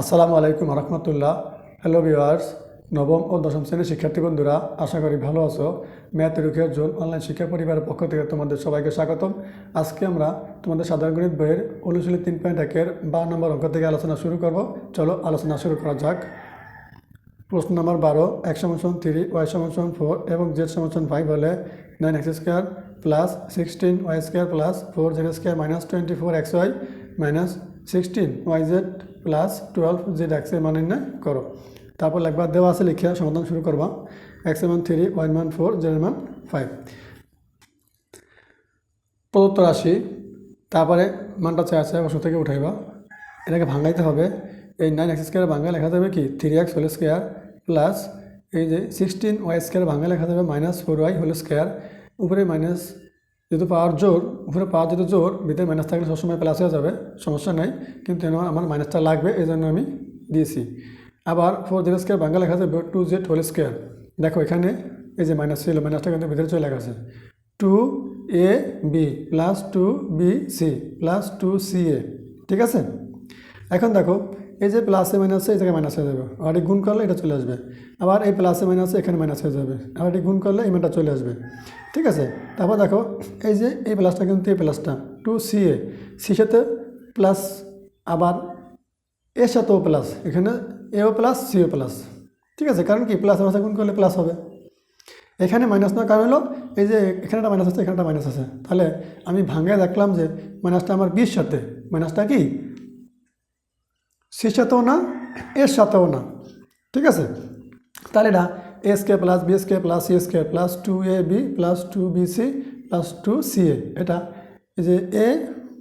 আসসালামু আলাইকুম রহমতুল্লাহ। Hello viewers নবম ও দশম শ্রেণির শিক্ষার্থী বন্ধুরা, আশা করি ভালো আছো। ম্যাথ রুখের জোন অনলাইন শিক্ষা পরিবারের পক্ষ থেকে তোমাদের সবাইকে স্বাগতম। আজকে আমরা তোমাদের সাধারণ গণিত বইয়ের অনুশীলনী তিন পয়েন্ট একের বা নম্বর অঙ্ক থেকে আলোচনা শুরু করব। চলো আলোচনা শুরু করা যাক। প্রশ্ন নাম্বার বারো, এক সমান থ্রি ওয়াই সমান ফোর এবং জেড সমান ফাইভ হলে nine x square plus sixteen y square plus four z square minus twenty four x y minus sixteen y z plus twelve z এক্সের মান নির্ণয় করো। তারপর লাগবা দেওয়া আছে লিখিয়া সমাধান শুরু করবা। এক্সের মান থ্রি ওয়াই মান ফোর জেড মান ফাইভ প্রদত্ত রাশি, তারপরে মানটা চাই আছে অবশ্য থেকে উঠাইবা। এটাকে ভাঙাইতে হবে। এই নাইন এক্স স্কোয়ার ভাঙা লেখা যাবে কি? Three x whole square plus এই যে সিক্সটিন ওয়াই স্কোয়ার ভাঙা লেখা যাবে minus four y whole square উপরে মাইনাস যেহেতু পাওয়ার জোর, উপরে পাওয়ার যেহেতু জোর, ভিতরে মাইনাস থাকলে সবসময় প্লাস হয়ে যাবে, সমস্যা নাই। কিন্তু আমার মাইনাসটা লাগবে এই জন্য আমি দিয়েছি। আবার ফোর জেড স্কোয়ার ভাঙা লেখা যাবে টু জেড হোল স্কোয়ার দেখো এখানে এই যে মাইনাস ছিল মাইনাসটা কিন্তু ভিতরে চলে গেছে। Two a b plus two b c plus two c a ঠিক আছে? এখন দেখো, এই যে প্লাসে মাইনাসে এই জায়গায় মাইনাস হয়ে যাবে। আর গুণ করলে এটা চলে আসবে। আবার এই প্লাসে মাইনাসে এখানে মাইনাস হয়ে যাবে। আর গুণ করলে এই মানটা চলে আসবে। ঠিক আছে? তারপর দেখো, এই যে এই প্লাসটা কিন্তু এই প্লাসটা টু। সি এ সি সাথে প্লাস আবার এর সাথেও প্লাস এখানে এও প্লাস সিও প্লাস ঠিক আছে? কারণ কি? প্লাস মাসে গুণ করলে প্লাস হবে। এখানে মাইনাস না কারণ হলো, এই যে এখানে একটা মাইনাস আছে, এখানে মাইনাস আছে। তাহলে আমি ভাঙে দেখলাম যে মাইনাসটা আমার বির সাথে। মাইনাসটা কি? সির সাথেও না এর সাথেও না। ঠিক আছে? তাহলে এটা a square plus b square plus c square plus two a b plus two b c plus two c a এটা এই যে a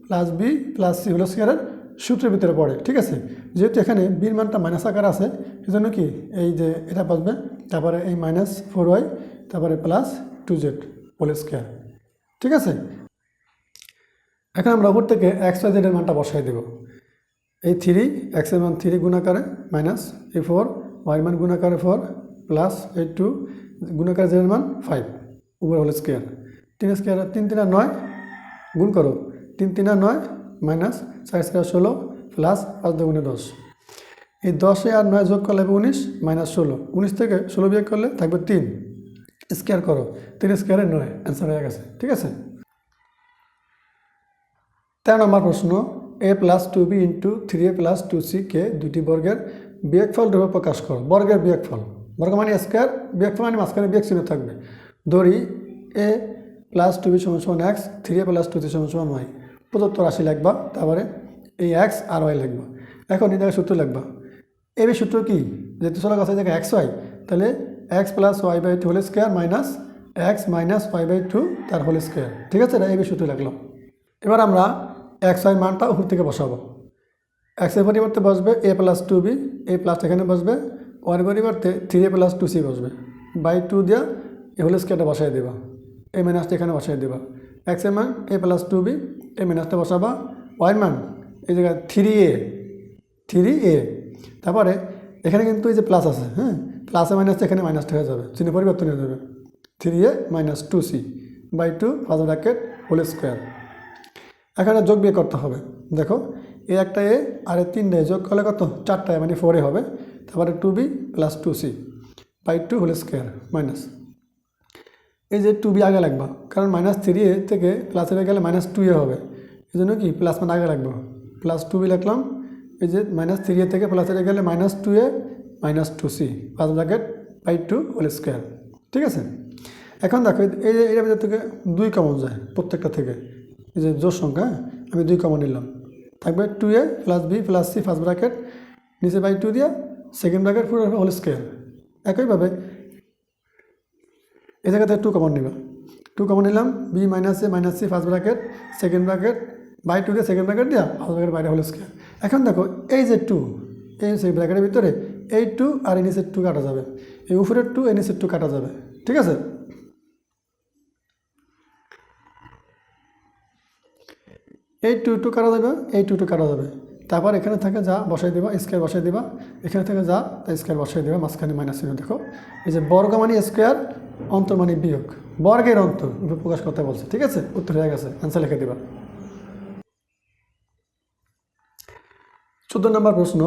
plus b plus c হলো স্কোয়ারের সূত্রের ভিতরে পড়ে, ঠিক আছে? যেহেতু এখানে বির মানটা মাইনাস আকার আছে সেজন্য কি এই যে এটা বাঁচবে তারপরে এই মাইনাস ফোর ওয়াই তারপরে plus two z whole square ঠিক আছে? এখন আমরা উপর থেকে এক্স ওয়াই জেডের মানটা বসাই দেবো। এই থ্রি এক্সের মান থ্রি গুণাকারে মাইনাস এই ফোর ওয়াই মান গুণাকারে ফোর প্লাস এইট টু গুণাকারে জেডের মান ফাইভ হল স্কোয়ার তিন স্কোয়ার তিন তিন নয়, গুণ করো। তিন তিন নয় মাইনাস চার স্কোয়ার ষোলো প্লাস পাঁচ দুগুণে দশ। এই দশে আর নয় যোগ করলে হবে উনিশ মাইনাস ষোলো। উনিশ থেকে ষোলো বিয়োগ করলে থাকবে তিন। স্কোয়ার করো। তিন স্কোয়ারে নয় অ্যান্সার হয়ে গেছে, ঠিক আছে? তেরো নম্বর প্রশ্ন a plus two b into three a plus two c কে দুটি বর্গের বিয়োগফল রূপে প্রকাশ করো, বর্গের বিয়োগফল। বর্গ মানে স্কোয়ার বিয়োগফল মানে মাঝখানে বিয়োগ চিহ্ন থাকবে। ধরি এ প্লাস টু বি সমান সমান x three a plus two c সমান সমান ওয়াই প্রদত্ত রাশি লিখবা, তারপরে এই এক্স আর ওয়াই লিখবা। এখন এই জায়গায় সূত্র লাগবা এ বি সূত্র কি? যেহেতু চলে গেছে জায়গায় এক্স ওয়াই তাহলে x plus y by two whole square minus x minus y by two তার হোল স্কোয়ার ঠিক আছে? এটা এ বি সূত্র লাগল। এবার আমরা এক্স ওয়াই মানটা উপর থেকে বসাবো। এক্সের পরিবর্তে বসবে a plus two b a plus এখানে বসবে। ওয়ার পরিবর্তে three a plus two c বসবে। বাই টু দিয়া এ হোল স্কোয়ারটা বসাই দেবা। এ মাইনাসটা এখানে বসাই দেবা। এক্সের মান a plus two b a মাইনাসটা বসাবা। ওয়াই মান এই জায়গায় থ্রি এ থ্রি এ তারপরে এখানে কিন্তু এই যে প্লাস আছে হ্যাঁ? প্লাসে মাইনাসটা এখানে মাইনাসটা হয়ে যাবে। চিহ্ন পরিবর্তন হয়ে যাবে। Three a minus two c by two first bracket whole square এখানে যোগ বিয়ে করতে হবে। দেখো এ একটা এ আর তিনটে যোগ করলে কত? চারটায় মানে ফোরে হবে। তারপরে two b plus two c by two whole square minus এই যে টু বি আগে লাগবা, কারণ মাইনাস থ্রি এ থেকে প্লাস এ গেলে মাইনাস টু এ হবে। এই জন্য কি প্লাস মানে আগে লাগবে। প্লাস টু বি লিখলাম, এই যে মাইনাস থ্রি এ থেকে প্লাস এ গেলে minus two a minus two c পাঁচ bracket by two whole square ঠিক আছে? এখন দেখো, এই যে এটার ভিতর থেকে দুই কমন যায় প্রত্যেকটা থেকে। এই যে জোর সংখ্যা হ্যাঁ? আমি দুই কমন নিলাম। থাকবে two a plus b plus c first bracket নিচে বাই টু দিয়া সেকেন্ড ব্র্যাকেট পুরো হোল স্কোয়ার একইভাবে এই জায়গাতে টু কমন নিবা। টু কমন নিলাম b minus a minus c first bracket second bracket by two দিয়ে সেকেন্ড ব্র্যাকেট দিয়া ফার্স্ট ব্র্যাকেট বাইরে হোল স্কোয়ার এখন দেখো, এই যে টু এই সেই ব্র্যাকেটের ভিতরে এই টু আর নিচের টু কাটা যাবে। এই উপরের টু নিচের টু কাটা যাবে। ঠিক আছে? এই টু টু কাটা যাবে, এই টু টু কাটা যাবে। তারপর এখানে থেকে যা বসাই দেবা স্কোয়ার বসাই দেবা। এখানে থেকে যা, তা স্কোয়ার বসাই দেবা, মাঝখানে মাইনাস চিহ্ন দেখো। এই যে বর্গ মানে স্কোয়ার অন্তর মানে বিয়োগ। বর্গের অন্তর প্রকাশ করতে বলছে, ঠিক আছে? উত্তর হয়ে গেছে অ্যান্সার লিখে দেবা। চোদ্দ নম্বর প্রশ্ন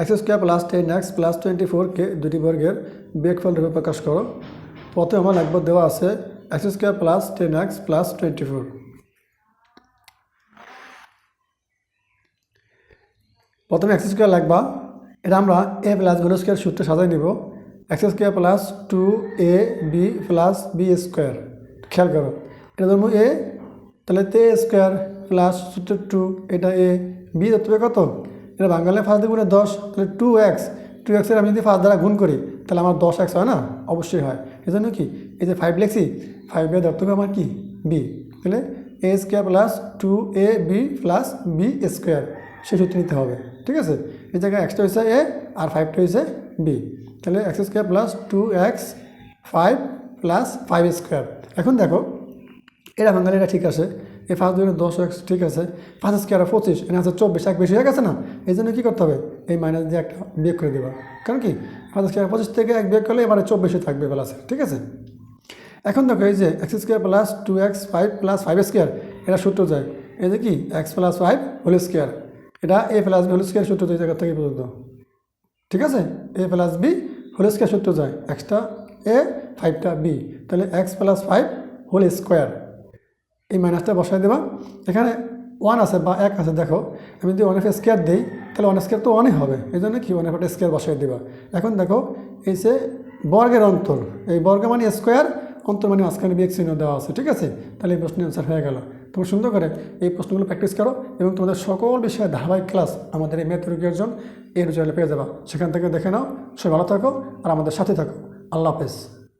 x square plus ten x plus twenty ফোরকে দুটি বর্গের বিয়োগফল রূপে প্রকাশ করো। প্রথমে আমার লাগবে দেওয়া আছে x square plus ten x plus twenty four প্রথমে এক্স স্কোয়ার লাগবা। এটা আমরা এ প্লাস গুণ স্কোয়ার সূত্রে সাজাই নিব। X square plus two a b plus b square খেয়াল করো, এটা ধরবো এ তাহলে তে স্কোয়ার প্লাস সূত্র টু এটা এ বি ধরতে কত? এটা বাঙালি ফার্স্ট গুণে দশ, তাহলে টু এক্স টু এক্সের আমি যদি ফার্স্ট দ্বারা গুণ করি, তাহলে আমার দশ এক্স হয় না? অবশ্যই হয়। এই জন্য কি? এই যে ফাইভ লিখছি ফাইভে ধরতে হবে আমার কি? বি তাহলে a square plus two a b plus b square সে সূত্র নিতে হবে, ঠিক আছে? এই জায়গায় এক্সটা হয়েছে এ আর ফাইভটা হয়েছে বি তাহলে x square plus two x five plus five square এখন দেখো এটা বাঙালি এটা ঠিক আছে, এই ফার্স্ট দুজনে দশ এক্স ঠিক আছে, পাঁচ স্কোয়ার পঁচিশ এনে আছে চব্বিশ, এক বেশি হয়ে গেছে না? এই জন্য কী করতে হবে? এই মাইনাস দিয়ে একটা বিয়োগ করে দেবা। কারণ কি? পাঁচ স্কোয়ার পঁচিশ থেকে এক বিয়োগ করলে এবারে চব্বিশে থাকবে প্লাসে ঠিক আছে? এখন দেখো এই যে x square plus two x five plus five square এটা সূত্র যায়। এই যে কি? X plus five whole square এটা a plus b whole square সূত্র যায় জায়গা থেকে পর্যন্ত। ঠিক আছে? A plus b whole square সূত্র যায়। এক্সটা এ ফাইভটা বি তাহলে x plus five whole square এই মাইনাসটা বসাই দেবা। এখানে ওয়ান আছে বা এক আছে, দেখো। আমি যদি ওয়ানের স্কোয়ার দিই, তাহলে ওয়ান স্কোয়ার তো ওয়ানই হবে। এই জন্য কি ওয়ানের একটা স্কোয়ার বসাই দেবা। এখন দেখো, এই যে বর্গের অন্তর। এই বর্গ মানে স্কোয়ার অন্তর মানে মাঝখানে বিয়েক চিহ্ন দেওয়া আছে। ঠিক আছে? তাহলে এই প্রশ্নের অ্যান্সার হয়ে গেল। তোমরা সুন্দর করে, এই প্রশ্নগুলো প্র্যাকটিস করো এবং তোমাদের সকল বিষয়ে ধারাবাহিক ক্লাস আমাদের এই ম্যাথ অর্জন এর জলে পেয়ে যাবা। সেখান থেকে দেখে নাও সে ভালো থাকো আর আমাদের সাথে থাকো। আল্লাহ হাফেজ।